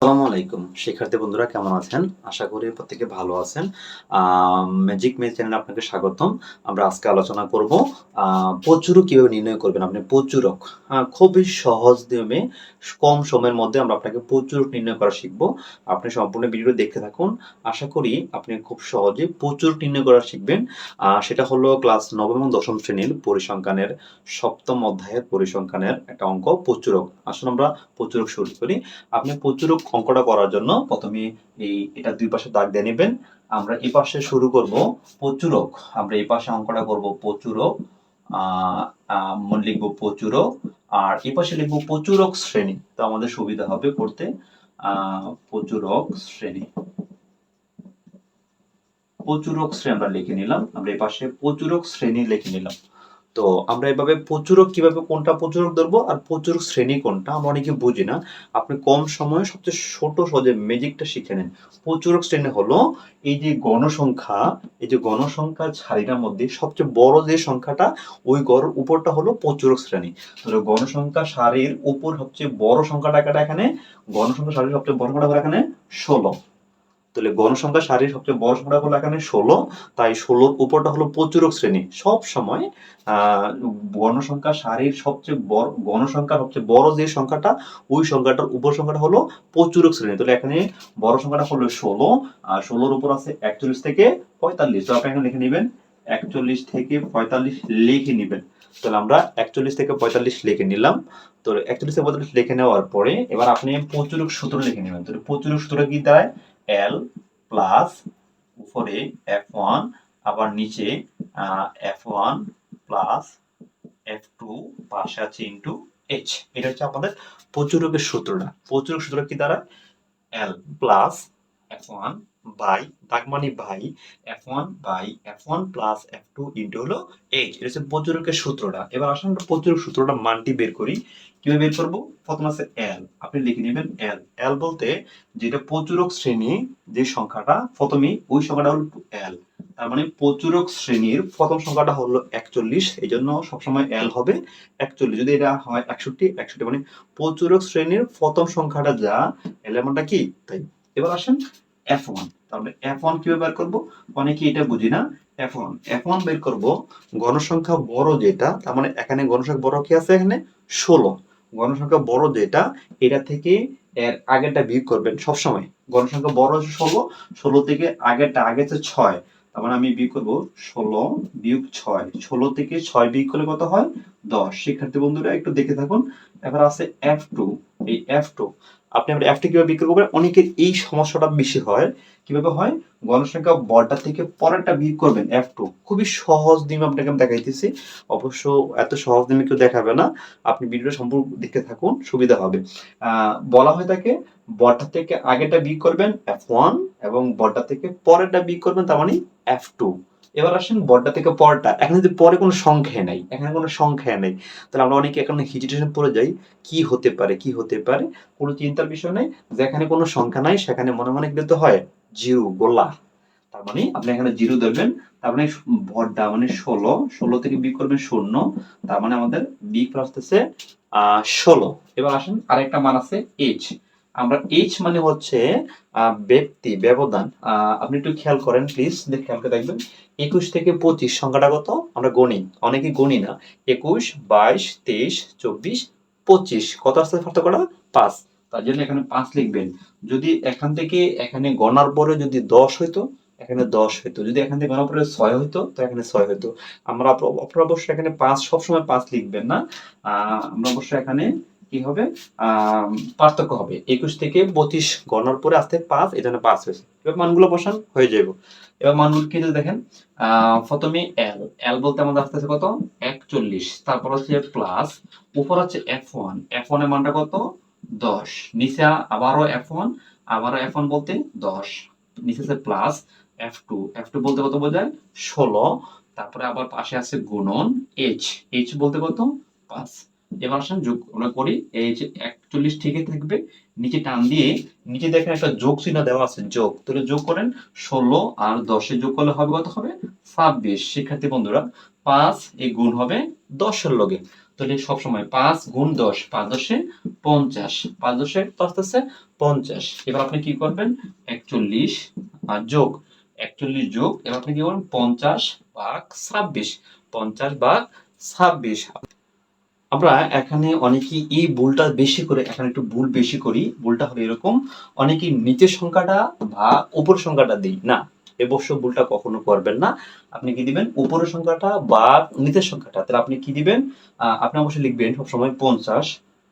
আসসালামু আলাইকুম। শিক্ষার্থী বন্ধুরা, কেমন আছেন? আশা করি প্রত্যেকে ভালো আছেন। ম্যাজিক মেজ চ্যানেলে আপনাকে স্বাগতম। আমরা আজকে আলোচনা করব প্রচুরক কীভাবে নির্ণয় করবেন আপনি? প্রচুরক খুবই সহজ নিয়মে কম সময়ের মধ্যে আমরা আপনাকে প্রচুরক নির্ণয় করা শিখব। আপনি সম্পূর্ণ ভিডিও দেখতে থাকুন। আশা করি আপনি খুব সহজে প্রচুরক নির্ণয় করা শিখবেন। সেটা হলো ক্লাস নবম এবং দশম শ্রেণির পরিসংখ্যানের সপ্তম অধ্যায়ের পরিসংখ্যানের একটা অঙ্ক প্রচুরক আসলে আমরা প্রচুরক শুরু করি। আপনি প্রচুরক অঙ্কটা করার জন্য প্রথমে এই, এটা দুই পাশে দাগ দিয়ে নেবেন। আমরা এই পাশে শুরু করব প্রচুরক। আমরা এই পাশে অঙ্কটা করব প্রচুরক, আহ লিখব প্রচুরক, আর এই পাশে লিখব প্রচুরক শ্রেণি। তো আমাদের সুবিধা হবে পড়তে প্রচুরক শ্রেণি। প্রচুরক শ্রেণি আমরা লিখে নিলাম। আমরা এই পাশে প্রচুরক শ্রেণি লিখে নিলাম। তো আমরা এভাবে প্রচুরক কীভাবে কোনটা প্রচুরক ধরবো আর প্রচুরক শ্রেণি কোনটা আমরা অনেকে বুঝি না। আপনি কম সময়ে সবচেয়ে ছোট সহজে ম্যাজিকটা শিখে নেন। প্রচুরক শ্রেণি হলো এই যে গণসংখ্যা, এই যে গণসংখ্যার ছাড়িটার মধ্যে সবচেয়ে বড় যে সংখ্যাটা ওই গড়ের উপরটা হলো প্রচুরক শ্রেণি। তাহলে গণসংখ্যা সারির উপর সবচেয়ে বড় সংখ্যাটা এখানে, গণসংখ্যা সারির সবচেয়ে বড় সংখ্যাটা এখানে ষোলো। তাহলে গণসংখ্যা সারির সবচেয়ে বড় সংখ্যা হলো এখানে ষোলো। তাই ষোলোর উপরটা হলো প্রচুরক শ্রেণি। সব সময় গণসংখ্যা সারির সবচেয়ে বড় গণসংখ্যা সবচেয়ে বড় যে সংখ্যাটা, ওই সংখ্যাটার উপর সংখ্যাটা হলো প্রচুরক শ্রেণি। তাহলে এখানে বড় সংখ্যাটা হলো ষোলো, আর ষোলোর উপর আছে একচল্লিশ থেকে পঁয়তাল্লিশ। তো আপনি এখানে লিখে নেবেন একচল্লিশ থেকে পঁয়তাল্লিশ লিখে নেবেন। তাহলে আমরা একচল্লিশ থেকে পঁয়তাল্লিশ লিখে নিলাম। তো একচল্লিশ থেকে পঁয়তাল্লিশ লিখে নেওয়ার পরে এবার আপনি প্রচুরক সূত্র লিখে নেবেন। তাহলে প্রচুরক সূত্র কি দাঁড়ায়? এল প্লাস উপরে এফ ওয়ান আবার নিচে F one plus F two পাশে আছে ইন্টু এইচ এটা হচ্ছে আমাদের প্রচুরকের সূত্রটা। প্রচুরক সূত্র কি দ্বারা L plus F one by দাগ মানে by, F one by F one plus F two into হলো এইচ। এটা হচ্ছে প্রচুরকের সূত্রটা। এবার আসলে আমরা প্রচুরক সূত্রটা মানটি বের করি। কীভাবে বের করব? প্রথম আছে এল আপনি লিখে নেবেন এল এল বলতে যেটা প্রচুরক শ্রেণি, যে সংখ্যাটা প্রথমেই ওই সংখ্যাটা হলো এল তার মানে প্রচুরক শ্রেণির প্রথম সংখ্যাটা হলো একচল্লিশ এই জন্য সবসময় এল হবে একচল্লিশ। যদি এটা হয় একষট্টি একষট্টি মানে প্রচুরক শ্রেণির প্রথম সংখ্যাটা যা এল এর মানটা কি? তাই। এবার আসেন এফ ওয়ান তাহলে এফ ওয়ান কীভাবে বের করব? অনেকে এটা বুঝি না। এফ ওয়ান এফ ওয়ান বের করব গণসংখ্যা বড় যেটা, তার মানে এখানে গণসংখ্যা বড় কি আছে এখানে? ষোলো। গণসংখ্যা বড় যেটা, এটা থেকে এর আগেরটা বিয়োগ করবেন সবসময়। গণসংখ্যা বড় হচ্ছে ষোলো ষোলো থেকে আগেরটা, আগে হচ্ছে ছয়। তার মানে আমি বিয়োগ করব ষোলো বিয়োগ ছয়। ষোলো থেকে ছয় বিয়োগ করলে কত হয়? দশ। শিক্ষার্থী বন্ধুরা, একটু দেখে থাকুন। এবার আছে এফ টু এই এফ টু আপনি আমরা এফ টু কীভাবে বিক্রি করবেন? অনেকের এই সমস্যাটা বেশি হয়। কীভাবে হয়? গণসংখ্যা বড়টা থেকে পরেরটা বিয়োগ করবেন এফ টু খুবই সহজ নিয়ম আপনাকে আমি দেখাইতেছি। অবশ্য এত সহজ নিয়মে কেউ দেখাবে না। আপনি ভিডিওটা সম্পূর্ণ দেখতে থাকুন, সুবিধা হবে। বলা হয় তাকে বড়টা থেকে আগেরটা বিয়োগ করবেন এফ ওয়ান এবং বড়টা থেকে পরেরটা বিয়োগ করবেন তার মানে এফ টু এবার আসেন বড়টা থেকে পরটা। এখানে যদি পরে কোনো সংখ্যা নাই, এখানে কোনো সংখ্যা নেই, তাহলে আমরা অনেকে এখন হিজিটেশন পড়ে যাই, কি হতে পারে, কি হতে পারে? কোনো চিন্তার বিষয় নেই, যেখানে কোনো সংখ্যা নাই, সেখানে মনে মনে কিন্তু হয় জিরো, গোলা। তার মানে আপনি এখানে জিরো ধরবেন, তার মানে ভরটা মানে ষোলো ষোলো থেকে বি করবেন শূন্য, তার মানে আমাদের বি আসতেছে আহ, ষোলো। এবার আসেন আরেকটা মান আছে এইচ আমরা এইচ মানে হচ্ছে ব্যক্তি ব্যবধান। আপনি একটু খেয়াল করেন প্লিজ দেখে খেয়াল করে দেখবেন। একুশ থেকে পঁচিশ সংখ্যাটা কত? আমরা গণি। অনেকে গণি না। একুশ বাইশ তেইশ চব্বিশ পঁচিশ। কত আসতে পার্থক্যটা? পাঁচ। তার জন্য এখানে পাঁচ লিখবেন। যদি এখান থেকে এখানে গণার পরে যদি দশ হইতো এখানে দশ হইতো। যদি এখান থেকে গণার পরে ছয় হইতো তো এখানে ছয় হইতো। আমরা আপনারা অবশ্যই এখানে পাঁচ সবসময় পাঁচ লিখবেন না। আহ, আমরা অবশ্যই এখানে কি হবে? পার্থক্য হবে। একুশ থেকে পঁচিশ গণার পরে আসতে পাঁচ, এই জন্য পাঁচ হয়েছে। এবার মানগুলো বসান, হয়ে যাবে এবার মানগুলো কি দেখেন? প্রথমে এল এল বলতে আমাদের আসতেছে কত? একচল্লিশ। তারপর হচ্ছে প্লাস উপর হচ্ছে এফ ওয়ান এফ ওয়ানের মানটা কত? দশ। নিচে আবারও এফ ওয়ান আবারও এফ ওয়ান বলতে দশ। নিচে আছে plus F two F two বলতে কত বোঝায়? ষোলো। তারপরে আবার পাশে আছে গুণন এইচ এইচ বলতে কত? পাঁচ। এবার আসেন যোগ আমরা করি, এই যে একচল্লিশ ঠিকই থাকবে, নিচে টান দিয়ে, নিচে দেখেন একটা যোগ চিহ্ন দেওয়া আছে, যোগ। তাহলে যোগ করেন ষোলো আর দশে যোগ করলে হবে কত হবে? ছাব্বিশ। শিক্ষার্থী বন্ধুরা, পাঁচ এই গুণ হবে দশের লগে। তাহলে সবসময় পাঁচ গুণ দশ, পাঁচ দশে পঞ্চাশ। পাঁচ দশে পাঁচ দশে পঞ্চাশ। এবার আপনি কি করবেন? একচল্লিশ আর যোগ। একচল্লিশ যোগ, এবার আপনি কি করবেন? পঞ্চাশ ভাগ ছাব্বিশ। পঞ্চাশ ভাগ ছাব্বিশ। আমরা এখানে অনেকেই এই ভুলটা বেশি করে, এখানে একটু ভুল বেশি করি, ভুলটা হবে এরকম। অনেকেই নিচের সংখ্যাটা বা উপর সংখ্যাটা দিই না। অবশ্য ভুলটা কখনো করবেন না। আপনি কি দিবেন? উপরের সংখ্যাটা বা নিচের সংখ্যাটা। তাহলে আপনি কি দিবেন? আপনি অবশ্যই লিখবেন সবসময় পঞ্চাশ,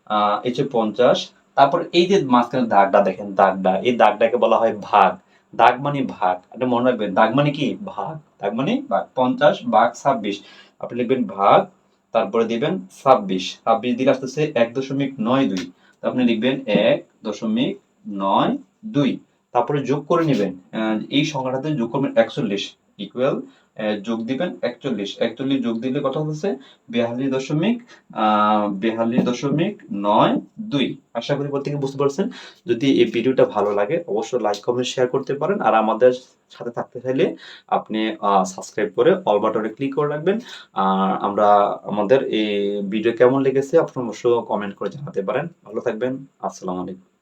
আহ, এই যে পঞ্চাশ। তারপর এই যে মাঝখানে দাগটা দেখেন, দাগটা। এই দাগটাকে বলা হয় ভাগ। দাগ মানে ভাগ। আপনি মনে রাখবেন, দাগ মানে কি? ভাগ। দাগ মানে ভাগ। পঞ্চাশ, ভাগ ছাব্বিশ। আপনি লিখবেন ভাগ তারপরে দিবেন ছাব্বিশ। ছাব্বিশ দিলে আসতেছে এক দশমিক নয় দুই। আপনি লিখবেন এক দশমিক নয় দুই। তারপরে যোগ করে নেবেন এই সংখ্যাটাতে যোগ করবেন একচল্লিশ। ইকুয়াল যোগ দিবেন একচল্লিশ। একচল্লিশ যোগ দিলে কত হচ্ছে? বিয়াল্লিশ দশমিক বিয়াল্লিশ দশমিক নয় দুই। আশা করি প্রত্যেকে বুঝতে পারছেন। যদি এই ভিডিওটা ভালো লাগে, অবশ্যই লাইক, কমেন্ট শেয়ার করতে পারেন। আর আমাদের সাথে থাকতে চাইলে আপনি সাবস্ক্রাইব করে অল বাটনে ক্লিক করে রাখবেন। আর আমরা, আমাদের এই ভিডিও কেমন লেগেছে আপনি অবশ্যই কমেন্ট করে জানাতে পারেন। ভালো থাকবেন। আসসালামু আলাইকুম।